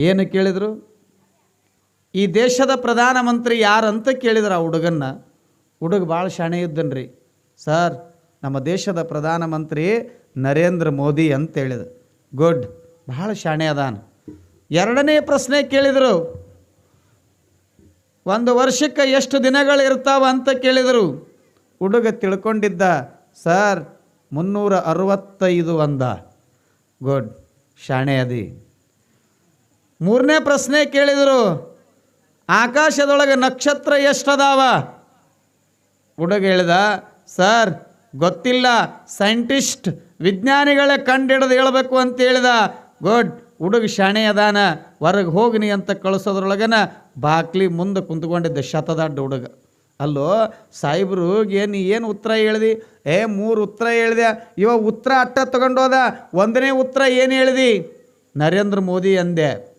ಏನು ಕೇಳಿದರು? ಈ ದೇಶದ ಪ್ರಧಾನಮಂತ್ರಿ ಯಾರಂತ ಕೇಳಿದ್ರು ಆ ಹುಡುಗನ್ನ. ಹುಡುಗ ಭಾಳ ಶಾಣೆ ಇದ್ದನ್ರಿ ಸರ್, ನಮ್ಮ ದೇಶದ ಪ್ರಧಾನಮಂತ್ರಿ ನರೇಂದ್ರ ಮೋದಿ ಅಂತ ಹೇಳಿದ ಗುಡ್, ಭಾಳ ಶಾಣೆ ಅದಾನ ಎರಡನೇ ಪ್ರಶ್ನೆ ಕೇಳಿದರು. ಒಂದು ವರ್ಷಕ್ಕೆ ಎಷ್ಟು ದಿನಗಳು ಇರ್ತಾವ ಅಂತ ಕೇಳಿದರು. ಹುಡುಗ ತಿಳ್ಕೊಂಡಿದ್ದ, ಸರ್, ಮುನ್ನೂರ ಅರವತ್ತೈದು ಅಂದ. ಗುಡ್, ಶಾಣೆ ಅದಿ. ಮೂರನೇ ಪ್ರಶ್ನೆ ಕೇಳಿದರು, ಆಕಾಶದೊಳಗೆ ನಕ್ಷತ್ರ ಎಷ್ಟದಾವ? ಹುಡುಗ ಹೇಳಿದ, ಸರ್, ಗೊತ್ತಿಲ್ಲ. ಸೈಂಟಿಸ್ಟ್ ವಿಜ್ಞಾನಿಗಳೇ ಕಂಡಿಡ್ದು ಹೇಳಬೇಕು ಅಂತ ಹೇಳಿದ. ಗುಡ್, ಹುಡುಗ ಶಾಣೆ ಅದಾನ. ಹೊರಗೆ ಹೋಗ್ನಿ ಅಂತ ಕಳಿಸೋದ್ರೊಳಗನ ಬಾಕ್ಲಿ ಮುಂದೆ ಕುಂತ್ಕೊಂಡಿದ್ದ ಶತದಡ್ಡ ಹುಡುಗ. ಅಲ್ಲೋ, ಸಾಹೇಬ್ರು, ಏನು ಏನು ಉತ್ತರ ಹೇಳ್ದಿ? ಏ, ಮೂರು ಉತ್ತರ ಹೇಳ್ದೆ. ಇವ ಉತ್ತರ ಅಟ್ಟ ತಗೊಂಡೋದ. ಒಂದನೇ ಉತ್ತರ ಏನು ಹೇಳ್ದಿ? ನರೇಂದ್ರ ಮೋದಿ ಅಂದೆ.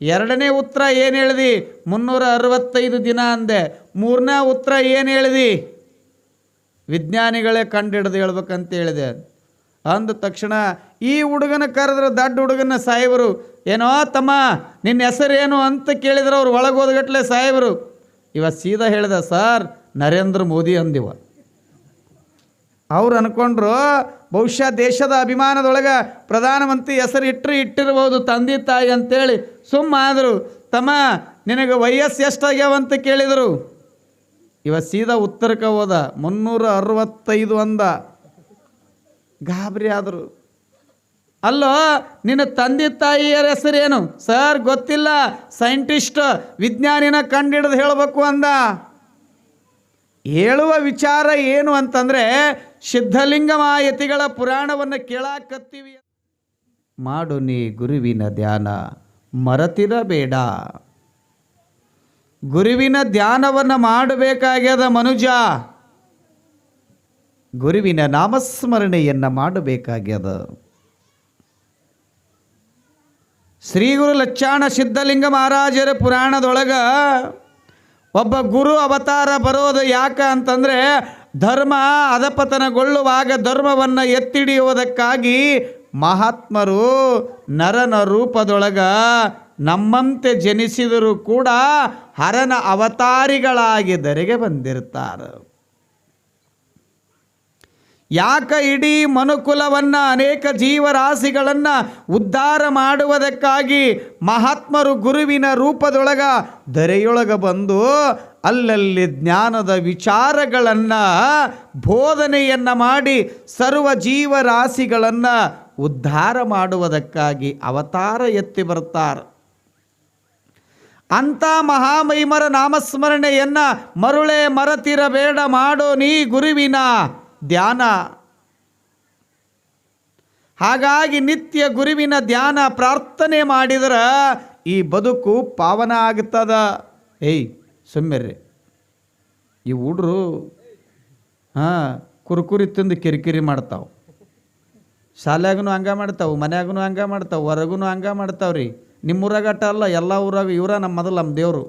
ಎರಡನೇ ಉತ್ತರ ಏನು ಹೇಳ್ದಿ? ಮುನ್ನೂರ ಅರವತ್ತೈದು ದಿನ ಅಂದೆ. ಮೂರನೇ ಉತ್ತರ ಏನು ಹೇಳ್ದಿ? ವಿಜ್ಞಾನಿಗಳೇ ಕಂಡಿಡ್ದು ಹೇಳ್ಬೇಕಂತ ಹೇಳಿದೆ ಅಂದ ತಕ್ಷಣ ಈ ಹುಡುಗನ ಕರೆದ್ರೆ ದಡ್ಡ ಹುಡುಗನ ಸಾಹೇಬರು, ಏನೋ ತಮ್ಮ, ನಿನ್ನ ಹೆಸರೇನು ಅಂತ ಕೇಳಿದ್ರೆ ಅವ್ರು ಒಳಗೋದ್ಗಟ್ಲೆ ಸಾಹೇಬರು. ಇವ ಸೀದಾ ಹೇಳಿದ, ಸರ್, ನರೇಂದ್ರ ಮೋದಿ ಅಂದಿವ. ಅವ್ರು ಅನ್ಕೊಂಡ್ರು, ಬಹುಶಃ ದೇಶದ ಅಭಿಮಾನದೊಳಗೆ ಪ್ರಧಾನಮಂತ್ರಿ ಹೆಸರು ಇಟ್ಟರು ಇಟ್ಟಿರ್ಬೋದು ತಂದೆ ತಾಯಿ ಅಂತೇಳಿ ಸುಮ್ಮ ಆದರು. ತಮ್ಮ, ನಿನಗೆ ವಯಸ್ಸು ಎಷ್ಟಾಗ್ಯಾವಂತ ಕೇಳಿದರು. ಇವ ಸೀದಾ ಉತ್ತರಕ್ಕೆ ಹೋದ, ಮುನ್ನೂರ ಅರವತ್ತೈದು ಅಂದ. ಗಾಬರಿ ಆದರು. ಅಲ್ಲೋ, ನಿನ್ನ ತಂದೆ ತಾಯಿಯರ ಹೆಸರೇನು? ಸರ್, ಗೊತ್ತಿಲ್ಲ. ಸೈಂಟಿಸ್ಟ್, ವಿಜ್ಞಾನಿನ ಕಂಡಿಡ್ದು ಹೇಳಬೇಕು ಅಂದ. ಹೇಳುವ ವಿಚಾರ ಏನು ಅಂತಂದರೆ ಸಿದ್ಧಲಿಂಗಮಾಯತಿಗಳ ಪುರಾಣವನ್ನು ಕೇಳಾಕತ್ತೀವಿ. ಮಾಡು ನೀ ಗುರುವಿನ ಧ್ಯಾನ, ಮರತಿರಬೇಡ. ಗುರುವಿನ ಧ್ಯಾನವನ್ನು ಮಾಡಬೇಕಾಗ್ಯದ ಮನುಜ. ಗುರುವಿನ ನಾಮಸ್ಮರಣೆಯನ್ನು ಮಾಡಬೇಕಾಗ್ಯದ. ಶ್ರೀ ಗುರು ಲಚ್ಚಾಣ ಸಿದ್ಧಲಿಂಗ ಮಹಾರಾಜರ ಪುರಾಣದೊಳಗ ಒಬ್ಬ ಗುರು ಅವತಾರ ಬರೋದು ಯಾಕ ಅಂತಂದರೆ ಧರ್ಮ ಅಧಪತನಗೊಳ್ಳುವಾಗ ಧರ್ಮವನ್ನು ಎತ್ತಿಡಿಯುವುದಕ್ಕಾಗಿ ಮಹಾತ್ಮರು ನರನ ರೂಪದೊಳಗ ನಮ್ಮಂತೆ ಜನಿಸಿದರೂ ಕೂಡ ಹರನ ಅವತಾರಿಗಳಾಗಿ ಧರೆಗೆ ಬಂದಿರ್ತಾರೆ ಯಾಕ ಇಡೀ ಮನುಕುಲವನ್ನು ಅನೇಕ ಜೀವರಾಶಿಗಳನ್ನು ಉದ್ಧಾರ ಮಾಡುವುದಕ್ಕಾಗಿ ಮಹಾತ್ಮರು ಗುರುವಿನ ರೂಪದೊಳಗ ಧರೆಯೊಳಗ ಬಂದು ಅಲ್ಲಲ್ಲಿ ಜ್ಞಾನದ ವಿಚಾರಗಳನ್ನು ಬೋಧನೆಯನ್ನು ಮಾಡಿ ಸರ್ವ ಜೀವರಾಶಿಗಳನ್ನು ಉದ್ಧಾರ ಮಾಡುವುದಕ್ಕಾಗಿ ಅವತಾರ ಎತ್ತಿ ಬರ್ತಾರೆ ಅಂಥ ಮಹಾಮಹಿಮರ ನಾಮಸ್ಮರಣೆಯನ್ನು ಮರುಳೆ ಮರತಿರಬೇಡ ಮಾಡೋ ನೀ ಗುರುವಿನ ಧ್ಯಾನ. ಹಾಗಾಗಿ ನಿತ್ಯ ಗುರುವಿನ ಧ್ಯಾನ ಪ್ರಾರ್ಥನೆ ಮಾಡಿದ್ರೆ ಈ ಬದುಕು ಪಾವನ ಆಗ್ತದ. ಏಯ್ ಸುಮ್ಮಿರ್ರಿ. ಈ ಹುಡ್ರು, ಹಾಂ, ಕುರುಕುರಿ ತಿಂದು ಕಿರಿಕಿರಿ ಮಾಡ್ತಾವೆ. ಶಾಲ್ಯಾಗೂ ಹಂಗ ಮಾಡ್ತಾವೆ ಮನ್ಯಾಗೂ ಹಂಗ ಮಾಡ್ತಾವೆ ಹೊರಗೂ ಹಂಗ ಮಾಡ್ತಾವ್ರಿ ನಿಮ್ಮ ಊರಾಗ ಅಟ್ಟ ಅಲ್ಲ, ಎಲ್ಲ ಊರಾಗ, ಇವರ ನಮ್ಮ ಮೊದಲು ನಮ್ಮ ದೇವರು.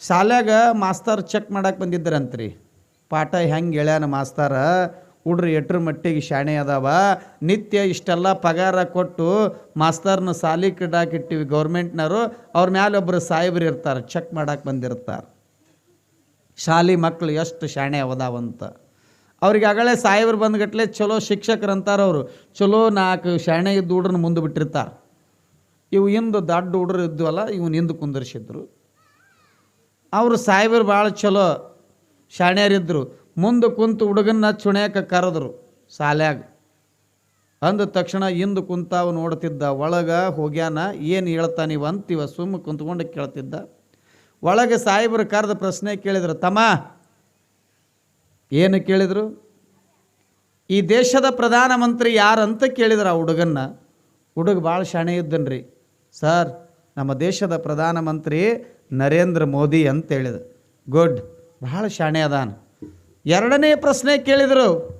ಶಾಲ್ಯಾಗ ಮಾಸ್ತರ್ ಚೆಕ್ ಮಾಡಕ್ಕೆ ಬಂದಿದ್ದರಂತ್ರಿ. ಪಾಠ ಹೆಂಗೆ ಹೇಳ್ಯಾನ ಮಾಸ್ತರ? ಹುಡ್ರು ಎಟ್ರ ಮಟ್ಟಿಗೆ ಶಾಣೆ ಅದಾವ. ನಿತ್ಯ ಇಷ್ಟೆಲ್ಲ ಪಗಾರ ಕೊಟ್ಟು ಮಾಸ್ತರ್ನ ಸಾಲಿ ಕಿಡಾಕಿಟ್ಟಿವಿ ಗೌರ್ಮೆಂಟ್ನವರು. ಅವ್ರ ಮ್ಯಾಲೆ ಒಬ್ಬರು ಸಾಹೇಬ್ರು ಇರ್ತಾರೆ, ಚೆಕ್ ಮಾಡಕ್ಕೆ ಬಂದಿರ್ತಾರೆ. ಶಾಲಿ ಮಕ್ಕಳು ಎಷ್ಟು ಶಾಣೆ ಅವದಾವಂತ ಅವ್ರಿಗೆ ಆಗಲೇ ಸಾಹೇಬ್ರು ಬಂದ್ಗಟ್ಲೆ ಚಲೋ ಶಿಕ್ಷಕರು ಅಂತಾರೆ ಅವರು. ಚಲೋ ನಾಲ್ಕು ಶಾಣೆ ಇದ್ದು ಹುಡ್ರನ್ನ ಮುಂದೆ ಬಿಟ್ಟಿರ್ತಾರೆ. ಇವು ಹಿಂದೆ ದೊಡ್ಡ ಹುಡ್ರು ಇದ್ವಲ್ಲ, ಇವನು ಹಿಂದೆ ಕುಂದರ್ಸಿದ್ರು. ಅವರು ಸಾಹೇಬ್ರು ಭಾಳ ಚಲೋ ಶಾಣ್ಯರಿದ್ದರು ಮುಂದೆ ಕುಂತು ಹುಡುಗನ್ನ ಚುಣ್ಯಾಕ ಕರೆದ್ರು ಸಾಲ್ಯಾಗ. ಅಂದ ತಕ್ಷಣ ಹಿಂದೆ ಕುಂತಾವ ನೋಡ್ತಿದ್ದ, ಒಳಗೆ ಹೋಗ್ಯಾನ, ಏನು ಹೇಳ್ತಾನಿವ ಅಂತಿವ ಸುಮ್ಮ ಕುಂತ್ಕೊಂಡು ಕೇಳ್ತಿದ್ದ. ಒಳಗೆ ಸಾಹೇಬರು ಕರೆದ ಪ್ರಶ್ನೆ ಕೇಳಿದ್ರು, ತಮ್ಮ, ಏನು ಕೇಳಿದರು? ಈ ದೇಶದ ಪ್ರಧಾನಮಂತ್ರಿ ಯಾರಂತ ಕೇಳಿದ್ರು ಆ ಹುಡುಗನ್ನ? ಹುಡುಗ ಭಾಳ ಶಾಣೆ ಇದ್ದನ್ರಿ. ಸರ್, ನಮ್ಮ ದೇಶದ ಪ್ರಧಾನಮಂತ್ರಿ ನರೇಂದ್ರ ಮೋದಿ ಅಂತ ಹೇಳಿದ. ಗುಡ್ ಭಾಳ ಶಾಣೆ ಅದಾನ. ಎರಡನೇ ಪ್ರಶ್ನೆ ಕೇಳಿದರು.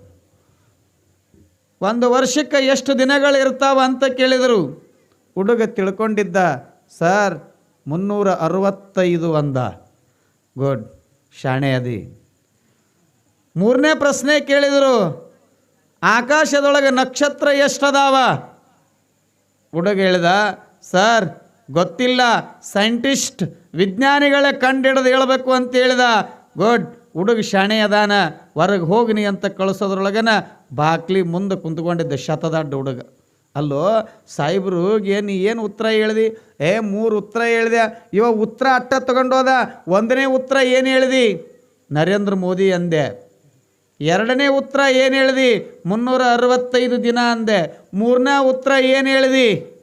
ಒಂದು ವರ್ಷಕ್ಕೆ ಎಷ್ಟು ದಿನಗಳು ಇರ್ತಾವ ಅಂತ ಕೇಳಿದರು. ಹುಡುಗ ತಿಳ್ಕೊಂಡಿದ್ದ, ಸರ್ ಮುನ್ನೂರ ಅರವತ್ತೈದು ಅಂದ. ಗುಡ್, ಶಾಣೆ ಅದಿ. ಮೂರನೇ ಪ್ರಶ್ನೆ ಕೇಳಿದರು, ಆಕಾಶದೊಳಗೆ ನಕ್ಷತ್ರ ಎಷ್ಟದಾವ? ಹುಡುಗ ಹೇಳ್ದ, ಸರ್, ಗೊತ್ತಿಲ್ಲ. ಸೈಂಟಿಸ್ಟ್ ವಿಜ್ಞಾನಿಗಳೇ ಕಂಡು ಹಿಡಿದು ಹೇಳಬೇಕು ಅಂತ ಹೇಳಿದ. ಗುಡ್ ಹುಡುಗ ಶಾಣೆ ಅದಾನ, ಹೊರಗೆ ಹೋಗಿನಿ ಅಂತ ಕಳಿಸೋದ್ರೊಳಗನ ಬಾಕ್ಲಿ ಮುಂದೆ ಕುಂತ್ಕೊಂಡಿದ್ದ ಶತದಡ್ಡ ಹುಡುಗ. ಅಲ್ಲೋ, ಸಾಹೇಬ್ರು ಏನು ಏನು ಉತ್ತರ ಹೇಳ್ದಿ? ಏ, ಮೂರು ಉತ್ತರ ಹೇಳ್ದೆ. ಇವ ಉತ್ತರ ಅಟ್ಟ ತಗೊಂಡೋದ, ಒಂದನೇ ಉತ್ತರ ಏನು ಹೇಳ್ದಿ? ನರೇಂದ್ರ ಮೋದಿ ಅಂದೆ. ಎರಡನೇ ಉತ್ತರ ಏನು ಹೇಳ್ದಿ? ಮುನ್ನೂರ ಅರವತ್ತೈದು ದಿನ ಅಂದೆ. ಮೂರನೇ ಉತ್ತರ ಏನು ಹೇಳ್ದಿ?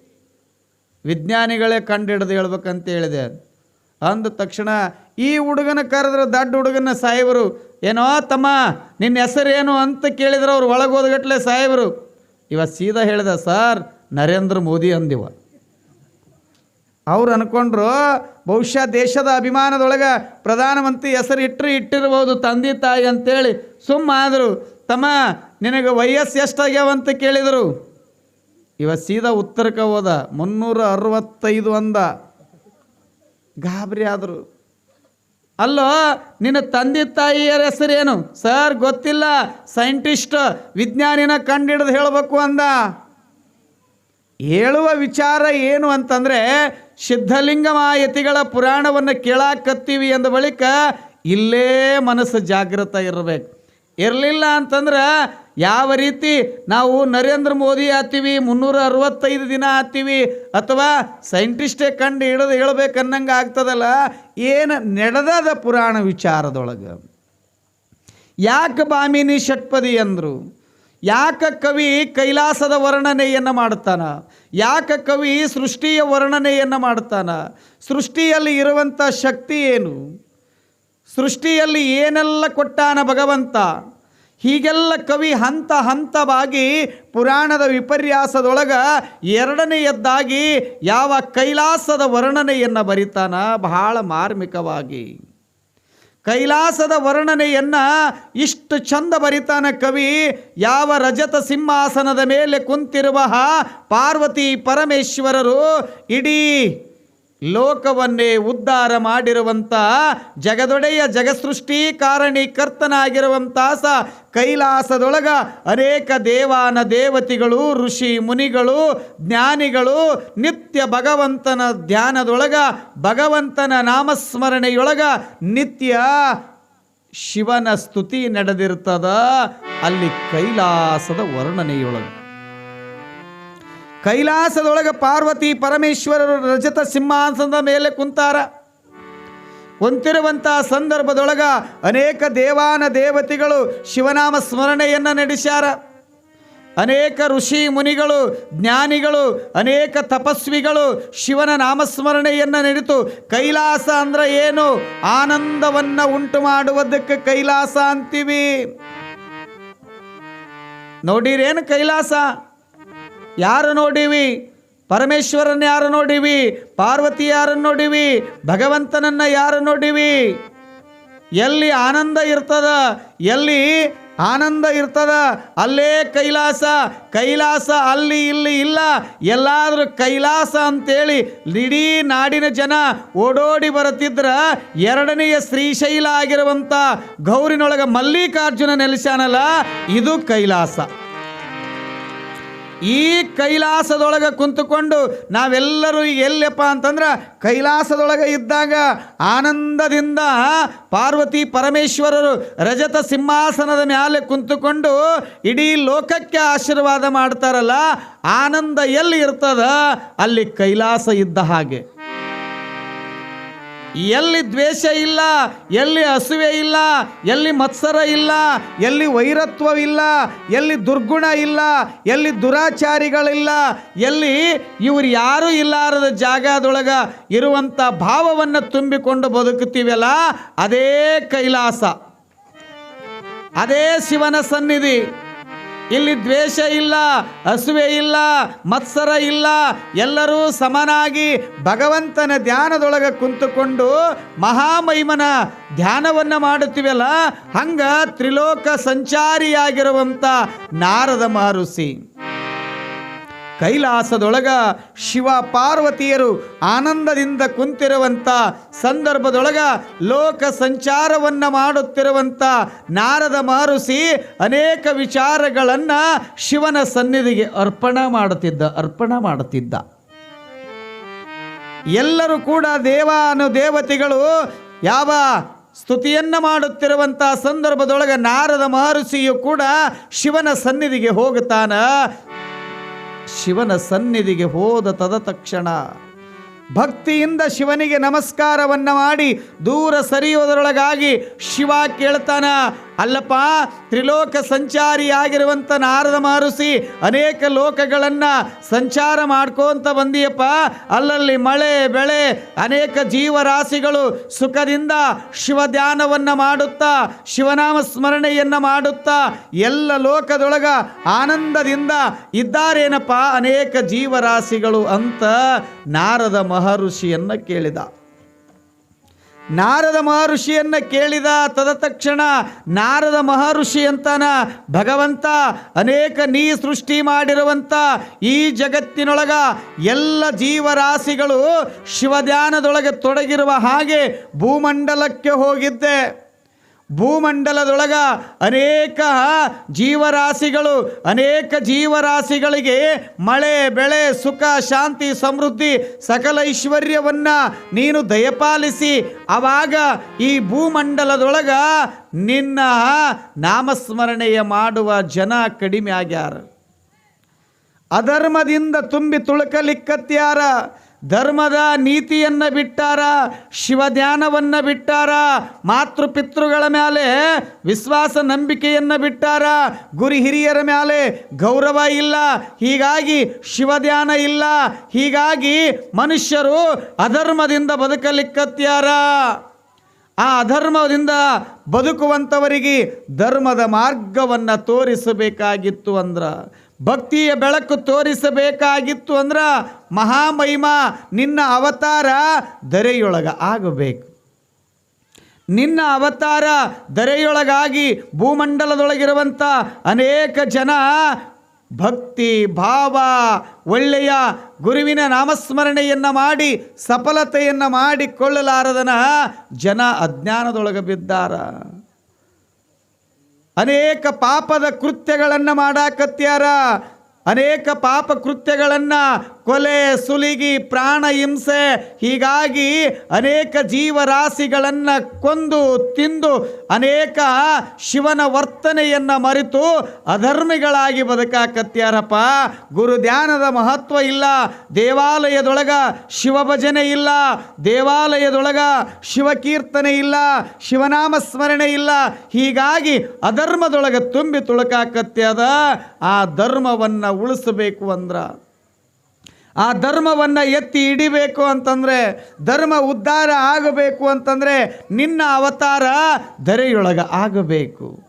ವಿಜ್ಞಾನಿಗಳೇ ಕಂಡಿಡ್ದು ಹೇಳ್ಬೇಕಂತ ಹೇಳಿದೆ. ಅಂದ ತಕ್ಷಣ ಈ ಹುಡುಗನ ಕರೆದ್ರೆ, ದಡ್ಡ ಹುಡುಗನ ಸಾಹೇಬರು, ಏನೋ ತಮ್ಮ, ನಿನ್ನ ಹೆಸರೇನು ಅಂತ ಕೇಳಿದ್ರೆ ಅವ್ರು ಒಳಗೋದ್ಗಟ್ಲೆ ಸಾಹೇಬರು. ಇವ ಸೀದಾ ಹೇಳಿದ, ಸರ್, ನರೇಂದ್ರ ಮೋದಿ ಅಂದಿವ. ಅವ್ರು ಅನ್ಕೊಂಡ್ರು, ಬಹುಶಃ ದೇಶದ ಅಭಿಮಾನದೊಳಗೆ ಪ್ರಧಾನಮಂತ್ರಿ ಹೆಸರು ಇಟ್ಟರೆ ಇಟ್ಟಿರ್ಬೋದು ತಂದೆ ತಾಯಿ ಅಂತೇಳಿ. ಸುಮ್ಮ ಆದರು, ತಮ್ಮ, ನಿನಗೆ ವಯಸ್ಸು ಎಷ್ಟಾಗ್ಯಾವಂತ ಕೇಳಿದರು. ಇವ ಸೀದಾ ಉತ್ತರಕ್ಕೆ ಹೋದ, ಮುನ್ನೂರ ಅರವತ್ತೈದು ಅಂದ. ಗಾಬರಿ ಆದರು. ಅಲ್ಲೋ, ನಿನ್ನ ತಂದೆ ತಾಯಿಯರ ಹೆಸರೇನು? ಸರ್, ಗೊತ್ತಿಲ್ಲ. ಸೈಂಟಿಸ್ಟ್, ವಿಜ್ಞಾನಿನ ಕಂಡಿಡ್ದು ಹೇಳಬೇಕು ಅಂದ. ಹೇಳುವ ವಿಚಾರ ಏನು ಅಂತಂದರೆ ಸಿದ್ಧಲಿಂಗ ಮಾಯತಿಗಳ ಪುರಾಣವನ್ನು ಕೇಳಾಕತ್ತೀವಿ ಅಂದ ಬಳಿಕ ಇಲ್ಲೇ ಮನಸ್ಸು ಜಾಗೃತ ಇರಬೇಕು. ಇರಲಿಲ್ಲ ಅಂತಂದ್ರೆ ಯಾವ ರೀತಿ ನಾವು ನರೇಂದ್ರ ಮೋದಿ ಆತೀವಿ ಮುನ್ನೂರ ಅರವತ್ತೈದು ದಿನ ಆತೀವಿ ಅಥವಾ ಸೈಂಟಿಸ್ಟೇ ಕಂಡು ಹಿಡಿದು ಹೇಳಬೇಕನ್ನಂಗೆ ಆಗ್ತದಲ್ಲ? ಏನು ನಡೆದದ ಪುರಾಣ ವಿಚಾರದೊಳಗೆ? ಯಾಕೆ ಬಾಮಿನಿ ಷಟ್ಪದಿ ಅಂದರು? ಯಾಕ ಕವಿ ಕೈಲಾಸದ ವರ್ಣನೆಯನ್ನು ಮಾಡ್ತಾನ? ಯಾಕ ಕವಿ ಸೃಷ್ಟಿಯ ವರ್ಣನೆಯನ್ನು ಮಾಡ್ತಾನ? ಸೃಷ್ಟಿಯಲ್ಲಿ ಇರುವಂಥ ಶಕ್ತಿ ಏನು? ಸೃಷ್ಟಿಯಲ್ಲಿ ಏನೆಲ್ಲ ಕೊಟ್ಟಾನ ಭಗವಂತ? ಹೀಗೆಲ್ಲ ಕವಿ ಹಂತ ಹಂತವಾಗಿ ಪುರಾಣದ ವಿಪರ್ಯಾಸದೊಳಗ ಎರಡನೆಯದ್ದಾಗಿ ಯಾವ ಕೈಲಾಸದ ವರ್ಣನೆಯನ್ನು ಬರಿತಾನ ಬಹಳ ಮಾರ್ಮಿಕವಾಗಿ. ಕೈಲಾಸದ ವರ್ಣನೆಯನ್ನು ಇಷ್ಟು ಚಂದ ಬರಿತಾನ ಕವಿ, ಯಾವ ರಜತ ಸಿಂಹಾಸನದ ಮೇಲೆ ಕುಂತಿರುವ ಪಾರ್ವತಿ ಪರಮೇಶ್ವರರು ಇಡೀ ಲೋಕವನ್ನೇ ಉದ್ಧಾರ ಮಾಡಿರುವಂಥ ಜಗದೊಡೆಯ ಜಗಸೃಷ್ಟಿ ಕಾರಣೀಕರ್ತನಾಗಿರುವಂಥ ಸ ಕೈಲಾಸದೊಳಗ ಅನೇಕ ದೇವಾನ ದೇವತೆಗಳು, ಋಷಿ ಮುನಿಗಳು, ಜ್ಞಾನಿಗಳು ನಿತ್ಯ ಭಗವಂತನ ಧ್ಯಾನದೊಳಗ, ಭಗವಂತನ ನಾಮಸ್ಮರಣೆಯೊಳಗ ನಿತ್ಯ ಶಿವನ ಸ್ತುತಿ ನಡೆದಿರ್ತದ. ಅಲ್ಲಿ ಕೈಲಾಸದ ವರ್ಣನೆಯೊಳಗೆ. ಕೈಲಾಸದೊಳಗೆ ಪಾರ್ವತಿ ಪರಮೇಶ್ವರರು ರಜತ ಸಿಂಹಾಸನದ ಮೇಲೆ ಕುಂತಾರ. ಕುಂತಿರುವಂತಹ ಸಂದರ್ಭದೊಳಗ ಅನೇಕ ದೇವಾನ ದೇವತೆಗಳು ಶಿವನಾಮ ಸ್ಮರಣೆಯನ್ನು ನಡೆಸ್ಯಾರ. ಅನೇಕ ಋಷಿ ಮುನಿಗಳು, ಜ್ಞಾನಿಗಳು, ಅನೇಕ ತಪಸ್ವಿಗಳು ಶಿವನ ನಾಮಸ್ಮರಣೆಯನ್ನು ನಡೆತು ಕೈಲಾಸ ಅಂದ್ರೆ ಏನು? ಆನಂದವನ್ನು ಉಂಟು ಮಾಡುವುದಕ್ಕೆ ಕೈಲಾಸ ಅಂತೀವಿ. ನೋಡಿರೇನು ಕೈಲಾಸ? ಯಾರು ನೋಡಿವಿ? ಪರಮೇಶ್ವರನ್ನ ಯಾರು ನೋಡಿವಿ? ಪಾರ್ವತಿ ಯಾರನ್ನು ನೋಡಿವಿ? ಭಗವಂತನನ್ನ ಯಾರು ನೋಡಿವಿ? ಎಲ್ಲಿ ಆನಂದ ಇರ್ತದ? ಎಲ್ಲಿ ಆನಂದ ಇರ್ತದ? ಅಲ್ಲೇ ಕೈಲಾಸ. ಕೈಲಾಸ ಅಲ್ಲಿ ಇಲ್ಲಿ ಇಲ್ಲ. ಎಲ್ಲಾದರೂ ಕೈಲಾಸ ಅಂತೇಳಿ ಇಡೀ ನಾಡಿನ ಜನ ಓಡೋಡಿ ಬರುತ್ತಿದ್ರ ಎರಡನೆಯ ಶ್ರೀಶೈಲ ಆಗಿರುವಂಥ ಗೌರಿನೊಳಗೆ ಮಲ್ಲಿಕಾರ್ಜುನ ನೆಲೆಸ್ಯಾನಲ್ಲ, ಇದು ಕೈಲಾಸ. ಈ ಕೈಲಾಸದೊಳಗೆ ಕುಂತುಕೊಂಡು ನಾವೆಲ್ಲರೂ ಈಗ ಎಲ್ಲಪ್ಪ ಅಂತಂದ್ರೆ ಕೈಲಾಸದೊಳಗೆ ಇದ್ದಾಗ ಆನಂದದಿಂದ ಪಾರ್ವತಿ ಪರಮೇಶ್ವರರು ರಜತ ಸಿಂಹಾಸನದ ಮೇಲೆ ಕುಂತುಕೊಂಡು ಇಡೀ ಲೋಕಕ್ಕೆ ಆಶೀರ್ವಾದ ಮಾಡ್ತಾರಲ್ಲ, ಆನಂದ ಎಲ್ಲಿ ಇರ್ತದ? ಅಲ್ಲಿ ಕೈಲಾಸ ಇದ್ದ ಹಾಗೆ. ಎಲ್ಲಿ ದ್ವೇಷ ಇಲ್ಲ, ಎಲ್ಲಿ ಹಸುವೆ ಇಲ್ಲ, ಎಲ್ಲಿ ಮತ್ಸರ ಇಲ್ಲ, ಎಲ್ಲಿ ವೈರತ್ವವಿಲ್ಲ, ಎಲ್ಲಿ ದುರ್ಗುಣ ಇಲ್ಲ, ಎಲ್ಲಿ ದುರಾಚಾರಿಗಳಿಲ್ಲ, ಎಲ್ಲಿ ಇವರು ಯಾರೂ ಇಲ್ಲಾರದ ಜಾಗದೊಳಗೆ ಇರುವಂಥ ಭಾವವನ್ನು ತುಂಬಿಕೊಂಡು ಬದುಕುತ್ತೀವಲ್ಲ, ಅದೇ ಕೈಲಾಸ. ಅದೇ ಶಿವನ ಸನ್ನಿಧಿ. ಇಲ್ಲಿ ದ್ವೇಷ ಇಲ್ಲ, ಹಸುವೆ ಇಲ್ಲ, ಮತ್ಸರ ಇಲ್ಲ, ಎಲ್ಲರೂ ಸಮನಾಗಿ ಭಗವಂತನ ಧ್ಯಾನದೊಳಗೆ ಕುಂತುಕೊಂಡು ಮಹಾಮೈಮನ ಧ್ಯಾನವನ್ನು ಮಾಡುತ್ತೀವಲ್ಲ, ಹಂಗ ತ್ರಿಲೋಕ ಸಂಚಾರಿಯಾಗಿರುವಂಥ ನಾರದ ಮಹರ್ಷಿ. ಕೈಲಾಸದೊಳಗ ಶಿವ ಪಾರ್ವತಿಯರು ಆನಂದದಿಂದ ಕುಂತಿರುವಂಥ ಸಂದರ್ಭದೊಳಗ ಲೋಕ ಸಂಚಾರವನ್ನು ಮಾಡುತ್ತಿರುವಂಥ ನಾರದ ಮಾರುಸಿ ಅನೇಕ ವಿಚಾರಗಳನ್ನು ಶಿವನ ಸನ್ನಿಧಿಗೆ ಅರ್ಪಣ ಮಾಡುತ್ತಿದ್ದ ಅರ್ಪಣ ಮಾಡುತ್ತಿದ್ದ. ಎಲ್ಲರೂ ಕೂಡ ದೇವಾನು ದೇವತೆಗಳು ಯಾವ ಸ್ತುತಿಯನ್ನು ಮಾಡುತ್ತಿರುವಂಥ ಸಂದರ್ಭದೊಳಗೆ ನಾರದ ಮಹರ್ಷಿಯು ಕೂಡ ಶಿವನ ಸನ್ನಿಧಿಗೆ ಹೋಗುತ್ತಾನ? ಶಿವನ ಸನ್ನಿಧಿಗೆ ಹೋದ ತದ ತಕ್ಷಣ ಭಕ್ತಿಯಿಂದ ಶಿವನಿಗೆ ನಮಸ್ಕಾರವನ್ನು ಮಾಡಿ ದೂರ ಸರಿಯೋದರೊಳಗಾಗಿ ಶಿವ ಕೇಳ್ತಾನ ಅಲ್ಲಪ್ಪ, ತ್ರಿಲೋಕ ಸಂಚಾರಿಯಾಗಿರುವಂಥ ನಾರದ ಮಾರುಸಿ, ಅನೇಕ ಲೋಕಗಳನ್ನು ಸಂಚಾರ ಮಾಡ್ಕೋತ ಬಂದಿಯಪ್ಪ. ಅಲ್ಲಲ್ಲಿ ಮಳೆ, ಬೆಳೆ, ಅನೇಕ ಜೀವರಾಶಿಗಳು ಸುಖದಿಂದ ಶಿವ ಧ್ಯಾನವನ್ನು ಮಾಡುತ್ತಾ, ಶಿವನಾಮ ಸ್ಮರಣೆಯನ್ನು ಮಾಡುತ್ತಾ, ಎಲ್ಲ ಲೋಕದೊಳಗ ಆನಂದದಿಂದ ಇದ್ದಾರೇನಪ್ಪ? ಅನೇಕ ಜೀವರಾಶಿಗಳು ಅಂತ ನಾರದ ಮಹರ್ಷಿಯನ್ನು ಕೇಳಿದ. ನಾರದ ಮಹರ್ಷಿಯನ್ನು ಕೇಳಿದ ತದ ತಕ್ಷಣ ನಾರದ ಮಹರ್ಷಿ ಅಂತಾನ ಭಗವಂತ ಅನೇಕ ನೀ ಸೃಷ್ಟಿ ಮಾಡಿರುವಂಥ ಈ ಜಗತ್ತಿನೊಳಗ ಎಲ್ಲ ಜೀವರಾಶಿಗಳು ಶಿವಧ್ಯಾನದೊಳಗೆ ತೊಡಗಿರುವ ಹಾಗೆ ಭೂಮಂಡಲಕ್ಕೆ ಹೋಗಿದ್ದೆ. ಭೂಮಂಡಲದೊಳಗ ಅನೇಕ ಜೀವರಾಶಿಗಳು, ಅನೇಕ ಜೀವರಾಶಿಗಳಿಗೆ ಮಳೆ, ಬೆಳೆ, ಸುಖ, ಶಾಂತಿ, ಸಮೃದ್ಧಿ, ಸಕಲ ಐಶ್ವರ್ಯವನ್ನು ನೀನು ದಯಪಾಲಿಸಿ. ಆವಾಗ ಈ ಭೂಮಂಡಲದೊಳಗ ನಿನ್ನ ನಾಮಸ್ಮರಣೆಯ ಮಾಡುವ ಜನ ಕಡಿಮೆ ಆಗ್ಯಾರ. ಅಧರ್ಮದಿಂದ ತುಂಬಿ ತುಳುಕಲಿಕ್ಕತ್ಯಾರ. ಧರ್ಮದ ನೀತಿಯನ್ನ ಬಿಟ್ಟಾರ ಶಿವಧ್ಯಾನವನ್ನು ಬಿಟ್ಟಾರ, ಮಾತೃಪಿತೃಗಳ ಮೇಲೆ ವಿಶ್ವಾಸ ನಂಬಿಕೆಯನ್ನ ಬಿಟ್ಟಾರ, ಗುರಿ ಹಿರಿಯರ ಮೇಲೆ ಗೌರವ ಇಲ್ಲ, ಹೀಗಾಗಿ ಶಿವಧ್ಯಾನ ಇಲ್ಲ, ಹೀಗಾಗಿ ಮನುಷ್ಯರು ಅಧರ್ಮದಿಂದ ಬದುಕಲಿಕ್ಕತ್ಯಾರ. ಆ ಅಧರ್ಮದಿಂದ ಬದುಕುವಂಥವರಿಗೆ ಧರ್ಮದ ಮಾರ್ಗವನ್ನು ತೋರಿಸಬೇಕಾಗಿತ್ತು ಅಂದ್ರ ಭಕ್ತಿಯ ಬೆಳಕು ತೋರಿಸಬೇಕಾಗಿತ್ತು ಅಂದ್ರ ಮಹಾಮಹಿಮ, ನಿನ್ನ ಅವತಾರ ದರೆಯೊಳಗ ಆಗಬೇಕು. ನಿನ್ನ ಅವತಾರ ದರೆಯೊಳಗಾಗಿ ಭೂಮಂಡಲದೊಳಗಿರುವಂಥ ಅನೇಕ ಜನ ಭಕ್ತಿ, ಭಾವ, ಒಳ್ಳೆಯ ಗುರುವಿನ ನಾಮಸ್ಮರಣೆಯನ್ನು ಮಾಡಿ, ಸಫಲತೆಯನ್ನು ಮಾಡಿಕೊಳ್ಳಲಾರದನ ಜನ ಅಜ್ಞಾನದೊಳಗೆ ಬಿದ್ದಾರ. ಅನೇಕ ಪಾಪದ ಕೃತ್ಯಗಳನ್ನು ಮಾಡಾಕತ್ಯಾರ. ಅನೇಕ ಪಾಪ ಕೃತ್ಯಗಳನ್ನು ಕೊಲೆ, ಸುಲಿಗಿ, ಪ್ರಾಣ ಹಿಂಸೆ, ಹೀಗಾಗಿ ಅನೇಕ ಜೀವರಾಶಿಗಳನ್ನು ಕೊಂದು, ತಿಂದು ಅನೇಕ ಶಿವನ ವರ್ತನೆಯನ್ನು ಮರೆತು ಅಧರ್ಮಿಗಳಾಗಿ ಬದುಕಾಕತ್ಯಾರಪ್ಪ. ಗುರು ಧ್ಯಾನದ ಮಹತ್ವ ಇಲ್ಲ, ದೇವಾಲಯದೊಳಗ ಶಿವ ಭಜನೆ ಇಲ್ಲ, ದೇವಾಲಯದೊಳಗ ಶಿವಕೀರ್ತನೆ ಇಲ್ಲ, ಶಿವನಾಮ ಸ್ಮರಣೆ ಇಲ್ಲ. ಹೀಗಾಗಿ ಅಧರ್ಮದೊಳಗೆ ತುಂಬಿ ತುಳುಕಾಕತ್ಯದ ಆ ಧರ್ಮವನ್ನು ಉಳಿಸಬೇಕು ಅಂದ್ರೆ. ಆ ಧರ್ಮವನ್ನು ಎತ್ತಿ ಹಿಡಿಬೇಕು ಅಂತಂದರೆ, ಧರ್ಮ ಉದ್ಧಾರ ಆಗಬೇಕು ಅಂತಂದರೆ ನಿನ್ನ ಅವತಾರ ಧರೆಯೊಳಗೆ ಆಗಬೇಕು.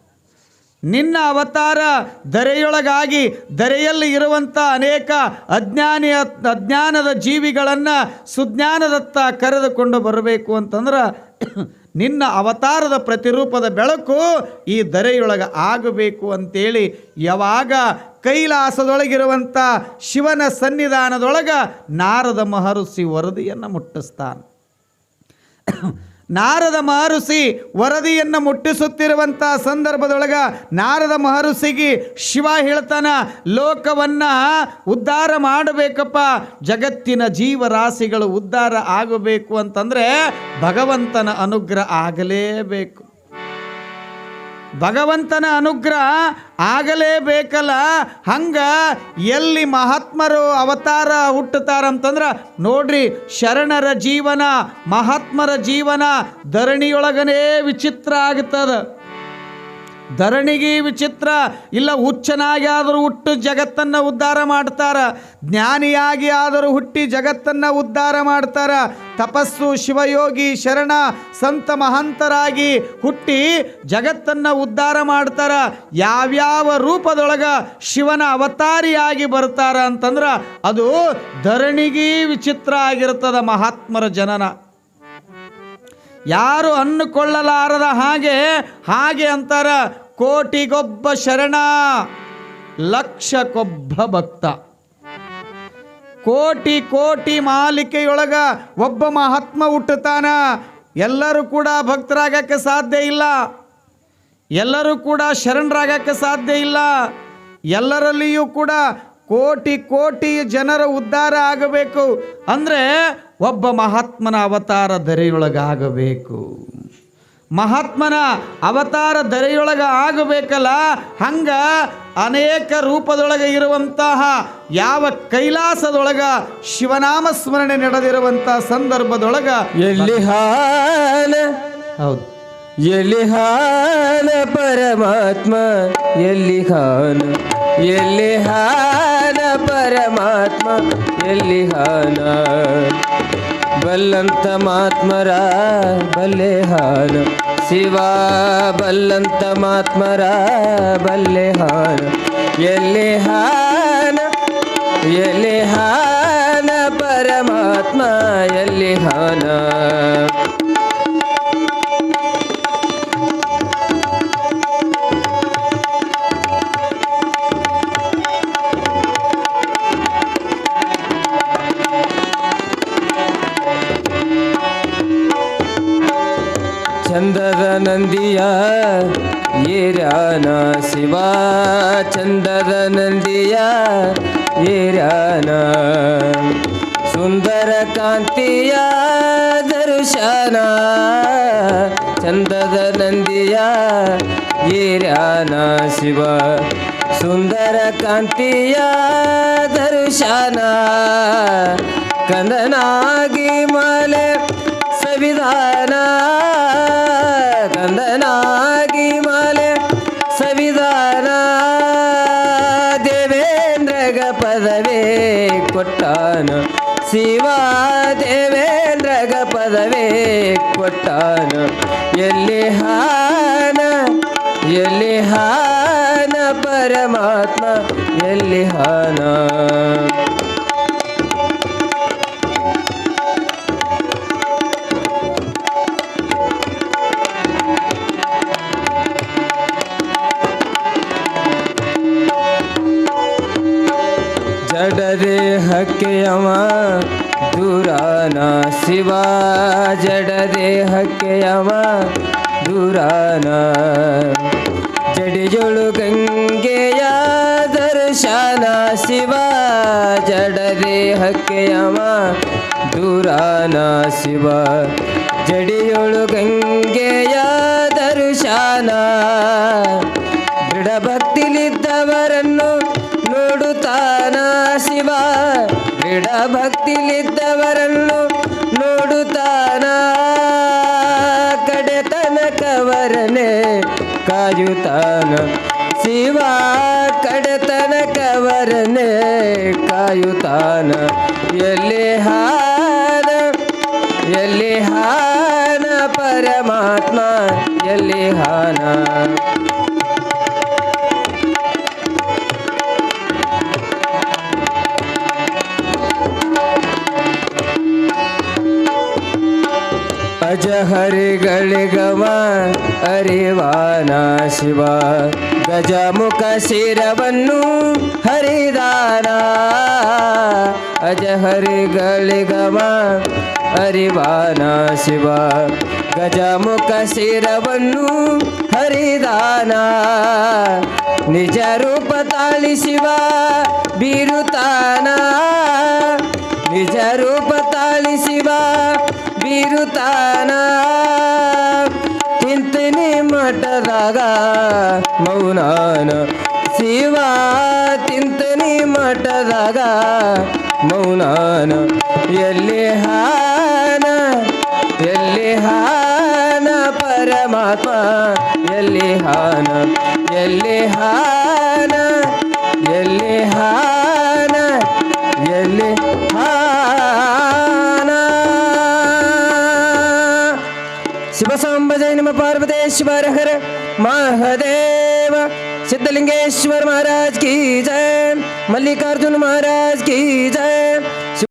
ನಿನ್ನ ಅವತಾರ ಧರೆಯೊಳಗಾಗಿ ಧರೆಯಲ್ಲಿ ಇರುವಂಥ ಅನೇಕ ಅಜ್ಞಾನಿಯ, ಅಜ್ಞಾನದ ಜೀವಿಗಳನ್ನು ಸುಜ್ಞಾನದತ್ತ ಕರೆದುಕೊಂಡು ಬರಬೇಕು ಅಂತಂದ್ರೆ ನಿನ್ನ ಅವತಾರದ ಪ್ರತಿರೂಪದ ಬೆಳಕು ಈ ದರೆಯೊಳಗೆ ಆಗಬೇಕು ಅಂತೇಳಿ ಯಾವಾಗ ಕೈಲಾಸದೊಳಗಿರುವಂಥ ಶಿವನ ಸನ್ನಿಧಾನದೊಳಗೆ ನಾರದ ಮಹರ್ಷಿ ವರದಿಯನ್ನು ಮುಟ್ಟಿಸ್ತಾನೆ. ನಾರದ ಮಹರ್ಷಿ ವರದಿಯನ್ನು ಮುಟ್ಟಿಸುತ್ತಿರುವಂಥ ಸಂದರ್ಭದೊಳಗ ನಾರದ ಮಹರ್ಷಿಗೆ ಶಿವ ಹೇಳ್ತಾನ, ಲೋಕವನ್ನ ಉದ್ಧಾರ ಮಾಡಬೇಕಪ್ಪ, ಜಗತ್ತಿನ ಜೀವರಾಶಿಗಳು ಉದ್ಧಾರ ಆಗಬೇಕು ಅಂತಂದ್ರೆ ಭಗವಂತನ ಅನುಗ್ರಹ ಆಗಲೇಬೇಕು. ಭಗವಂತನ ಅನುಗ್ರಹ ಆಗಲೇಬೇಕಲ್ಲ. ಹಂಗೆ ಎಲ್ಲಿ ಮಹಾತ್ಮರು ಅವತಾರ ಹುಟ್ಟುತ್ತಾರಂತಂದ್ರೆ, ನೋಡ್ರಿ, ಶರಣರ ಜೀವನ, ಮಹಾತ್ಮರ ಜೀವನ ಧರಣಿಯೊಳಗನೇ ವಿಚಿತ್ರ ಆಗ್ತದ. ಧರಣಿಗೆ ವಿಚಿತ್ರ, ಇಲ್ಲ ಹುಚ್ಚನಾಗಿ ಆದರೂ ಹುಟ್ಟು ಜಗತ್ತನ್ನು ಉದ್ಧಾರ ಮಾಡ್ತಾರ. ಜ್ಞಾನಿಯಾಗಿ ಆದರೂ ಹುಟ್ಟಿ ಜಗತ್ತನ್ನು ಉದ್ಧಾರ ಮಾಡ್ತಾರ. ತಪಸ್ಸು ಶಿವಯೋಗಿ ಶರಣ, ಸಂತ ಮಹಂತರಾಗಿ ಹುಟ್ಟಿ ಜಗತ್ತನ್ನು ಉದ್ಧಾರ ಮಾಡ್ತಾರ. ಯಾವ್ಯಾವ ರೂಪದೊಳಗ ಶಿವನ ಅವತಾರಿಯಾಗಿ ಬರ್ತಾರ ಅಂತಂದ್ರೆ ಅದು ಧರಣಿಗೆ ವಿಚಿತ್ರ ಆಗಿರ್ತದ ಮಹಾತ್ಮರ ಜನನ. ಯಾರು ಅನ್ನುಕೊಳ್ಳಲಾರದ ಹಾಗೆ ಹಾಗೆ ಅಂತಾರ ಕೋಟಿಗೊಬ್ಬ ಶರಣ ಲಕ್ಷಕ್ಕೊಬ್ಬ ಭಕ್ತ. ಕೋಟಿ ಕೋಟಿ ಮಾಲಿಕೆಯೊಳಗ ಒಬ್ಬ ಮಹಾತ್ಮ ಹುಟ್ಟುತ್ತಾನ. ಎಲ್ಲರೂ ಕೂಡ ಭಕ್ತರಾಗಕ್ಕೆ ಸಾಧ್ಯ ಇಲ್ಲ. ಎಲ್ಲರೂ ಕೂಡ ಶರಣರಾಗಕ್ಕೆ ಸಾಧ್ಯ ಇಲ್ಲ. ಎಲ್ಲರಲ್ಲಿಯೂ ಕೂಡ ಕೋಟಿ ಕೋಟಿ ಜನರ ಉದ್ಧಾರ ಆಗಬೇಕು. ಅಂದರೆ ಒಬ್ಬ ಮಹಾತ್ಮನ ಅವತಾರ ಧರೆಯೊಳಗಾಗಬೇಕು ಮಹಾತ್ಮನ ಅವತಾರ ಧರೆಯೊಳಗ ಆಗಬೇಕಲ್ಲ ಹಂಗ ಅನೇಕ ರೂಪದೊಳಗೆ ಇರುವಂತಹ ಯಾವ ಕೈಲಾಸದೊಳಗ ಶಿವನಾಮ ಸ್ಮರಣೆ ನಡೆದಿರುವಂತಹ ಸಂದರ್ಭದೊಳಗ ಎಲ್ಲಿ ಹೌದು. ಎಲ್ಲಿ ಪರಮಾತ್ಮ? ಎಲ್ಲಿ ಹಾನ ಎಲ್ಲಿ ಹಾನ ಪರಮಾತ್ಮ? ಎಲ್ಲಿ ಹಾನ ಬಲ್ಲಂತ ಮಾತ್ಮರ ಬಲ್ಲೆ ಹಾನ ಶಿವ ಬಲ್ಲಂತ ಮಾತ್ಮರ ಬಲ್ಲೆ ಎಲ್ಲಿ ಹಾನ ಎಲ್ಲಿ ಹಾನ ಪರಮಾತ್ಮ, ಎಲ್ಲಿ ಹಾನ? ಕಾಂತಿಯ ದರ್ಶನ ಕಂದನಾಗಿ ಮಲೆ ಜಡದೆ ದುರಾನ ಶಿವ, ಜಡ ದೇಹಕ್ಕೆಯವ ದುರಾನ. ಜಡಿಜೊಳು ಗಂಗೆಯ ದರ್ಶನ ಶಿವ ದೇಹಕ್ಕೆ ಯಮ ದುರಾನ ಶಿವ. ಜಡಿಯೊಳು ಗಂಗೆಯ ದರ್ಶನ ದೃಢ ಭಕ್ತಿಲಿದ್ದವರನ್ನು ನೋಡುತ್ತಾನ ಶಿವ? ಬಿಡ ಭಕ್ತಿಲಿದ್ದವರನ್ನು ನೋಡುತ್ತಾನ? ಕಡೆ ತನಕವರನೆ ಕಾಯುತ್ತಾನ? ಶಿವ, ಕಡೆ ತನಕವರನೆ ಕಾಯುತ್ತಾನ? ಎಲ್ಲಿ ಹಾನ ಎಲ್ಲಿ ಹಾನ ಪರಮಾತ್ಮ, ಎಲ್ಲಿ ಹಾನ? ಅಜಹರಿಗಳಿಗಮ ಅರಿವಾನ ಶಿವ. ಗಜಮುಖ ಶಿರವನ್ನು ಹರಿದಾನ. ಅಜಹರಿಗಳಿಗಮ ಅರಿವಾನ ಶಿವ. ಗಜಮುಖ ಶಿರವನ್ನು ಹರಿದಾನ. ನಿಜ ರೂಪ ತಾಳಿ ಶಿವ ಬೀರುತಾನ. ನಿಜ ರೂಪ ತಾಳಿ ಶಿವ ಬೀರುತ್ತಾನ? ತಿಂತಿನಿ ಮಠದಾಗ ಮೌನಾನ